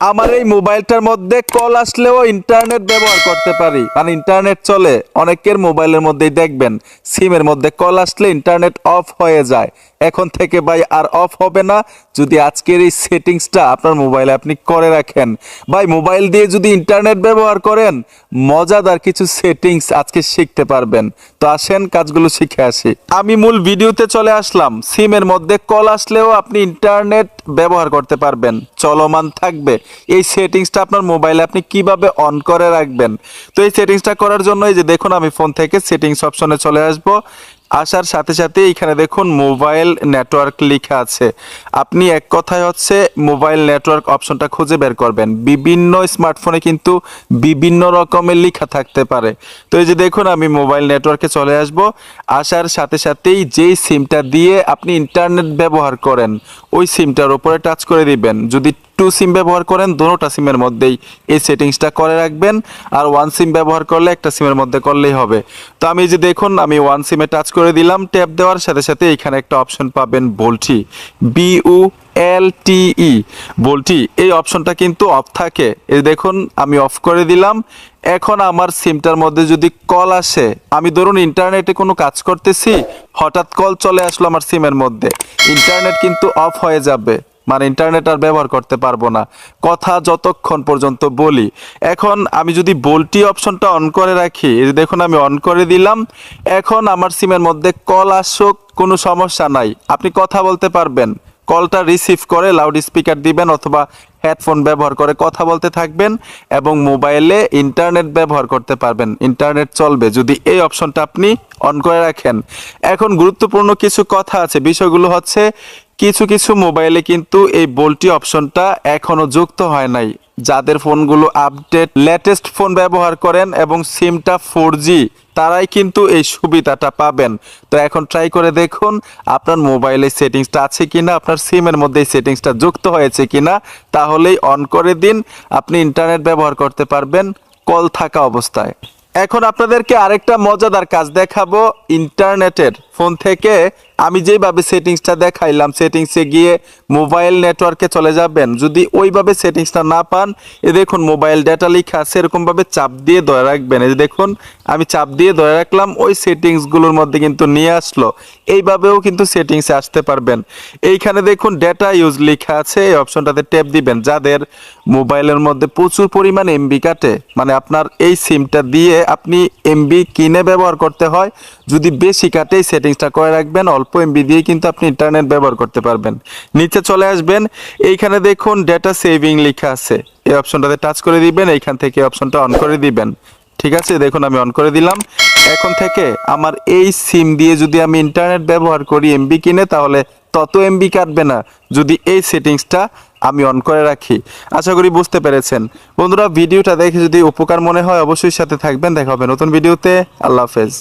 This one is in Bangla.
আমার এই মোবাইলটার মধ্যে কল আসলেও ইন্টারনেট ব্যবহার করতে পারি। মানে ইন্টারনেট চলে, অনেকের মোবাইলের মধ্যেই দেখবেন সিমের মধ্যে কল আসলে ইন্টারনেট অফ হয়ে যায়। এখন থেকে ভাই আর অফ হবে না, যদি আজকের এই সেটিংসটা আপনার মোবাইলে আপনি করে রাখেন। ভাই, মোবাইল দিয়ে যদি ইন্টারনেট ব্যবহার করেন, মজাদার কিছু সেটিংস আজকে শিখতে পারবেন। তো আসেন, কাজগুলো শিখে আসি। আমি মূল ভিডিওতে চলে আসলাম। সিমের মধ্যে কল আসলেও আপনি ইন্টারনেট ব্যবহার করতে পারবেন, চলমান থাকবে। এই সেটিংসটা আপনার মোবাইলে আপনি কীভাবে অন করে রাখবেন? তো এই সেটিংসটা করার জন্য এই যে দেখুন, আমি ফোন থেকে সেটিংস অপশনে চলে আসব। আসার সাথে সাথে এখানে দেখুন মোবাইল নেটওয়ার্ক লেখা আছে। আপনি এক কথায় হচ্ছে মোবাইল নেটওয়ার্ক অপশনটা খুঁজে বের করবেন। বিভিন্ন স্মার্টফোনে কিন্তু বিভিন্ন রকমের লেখা থাকতে পারে। তো এই যে দেখুন, আমি মোবাইল নেটওয়ার্কে চলে আসব। আসার সাথে সাথেই যেই সিমটা দিয়ে আপনি ইন্টারনেট ব্যবহার করেন, ওই সিমটার উপরে টাচ করে দিবেন। যদি টু সিম ব্যবহার করেন দুটোটা সিমের মধ্যেই এই সেটিংসটা করে রাখবেন আর ওয়ান সিম ব্যবহার করলে একটা সিমের মধ্যে করলেই হবে। তো আমি যে দেখুন, আমি ওয়ান সিমে টাচ করে দিলাম ট্যাপ দেওয়ার সাথে সাথে এখানে একটা অপশন পাবেন ভোল্টি বিউ এল টিই ভোল্টি এই অপশনটা কিন্তু অফ থাকে। এই দেখুন, আমি অফ করে দিলাম। এখন আমার সিমটার মধ্যে যদি কল আসে, আমি ধরুন ইন্টারনেটে কোনো কাজ করতেছি, হঠাৎ কল চলে আসলো আমার সিমের মধ্যে। ইন্টারনেট কিন্তু অফ হয়ে যাবে। মানে ইন্টারনেট আর ব্যবহার করতে পারব না। কথা যতক্ষণ পর্যন্ত বলি। এখন আমি যদি বোল্টি অপশনটা অন করে রাখি দেখুন আমি অন করে দিলাম, এখন আমার সিমের মধ্যে কল আসুক, কোনো সমস্যা নাই। আপনি কথা বলতে পারবেন। কলটা রিসিভ করে লাউড স্পিকার দিবেন অথবা হেডফোন ব্যবহার করে কথা বলতে থাকবেন এবং মোবাইলে ইন্টারনেট ব্যবহার করতে পারবেন। ইন্টারনেট চলবে। যদি এই অপশনটা আপনি অন করে রাখেন। এখন গুরুত্বপূর্ণ কিছু কথা আছে। বিষয়গুলো হচ্ছে, কিছু কিছু মোবাইলে কিন্তু এই বোল্টি অপশনটা এখনও যুক্ত হয় নাই। যাদের ফোনগুলো আপডেট লেটেস্ট ফোন ব্যবহার করেন এবং সিমটা ফোর জি তারাই কিন্তু এই সুবিধাটা পাবেন। তো এখন ট্রাই করে দেখুন, আপনার মোবাইলে সেটিংসটা আছে কিনা, আপনার সিমের মধ্যে সেটিংসটা যুক্ত হয়েছে কিনা, তাহলেই অন করে দিন, আপনি ইন্টারনেট ব্যবহার করতে পারবেন কল থাকা অবস্থায়। এখন আপনাদেরকে আরেকটা মজাদার কাজ দেখাবো ইন্টারনেটের ফোন থেকে আমি যেভাবে সেটিংসটা দেখাইলাম, সেটিংসে গিয়ে মোবাইল নেটওয়ার্কে চলে যাবেন। যদি ওইভাবে সেটিংসটা না পান, এ দেখুন মোবাইল ডেটা লেখা আছে, এরকমভাবে চাপ দিয়ে ধরে রাখবেন। এই দেখুন, আমি চাপ দিয়ে ধরে রাখলাম, ওই সেটিংসগুলোর মধ্যে কিন্তু নিয়ে আসলো। এইভাবেও কিন্তু সেটিংসে আসতে পারবেন। এইখানে দেখুন ডেটা ইউজ লেখা আছে, এই অপশনটাতে ট্যাপ দিবেন, যাদের মোবাইলের মধ্যে প্রচুর পরিমাণ এমবি কাটে। মানে আপনার এই সিমটা দিয়ে আপনি এমবি কিনে ব্যবহার করতে হয় যদি বেশি কাটে, এই সেটিংসটা করে রাখবেন। অল্প এমবি দিয়ে কিন্তু আপনি ইন্টারনেট ব্যবহার করতে পারবেন। নিচে চলে আসবেন। এইখানে দেখুন ডেটা সেভিং লেখা আছে। এই অপশনটাতে টাচ করে দিবেন। এইখান থেকে অপশনটা অন করে দিবেন। ঠিক আছে? দেখুন, আমি অন করে দিলাম। এখন থেকে আমার এই সিম দিয়ে যদি আমি ইন্টারনেট ব্যবহার করি এমবি কিনে, তাহলে তত এমবি কাটবে না। যদি এই সেটিংসটা আমি অন করে রাখি। আশা করি বুঝতে পেরেছেন। বন্ধুরা, ভিডিওটা দেখে যদি উপকার মনে হয়, অবশ্যই সাথে থাকবেন। দেখা হবে নতুন ভিডিওতে। আল্লাহ হাফেজ।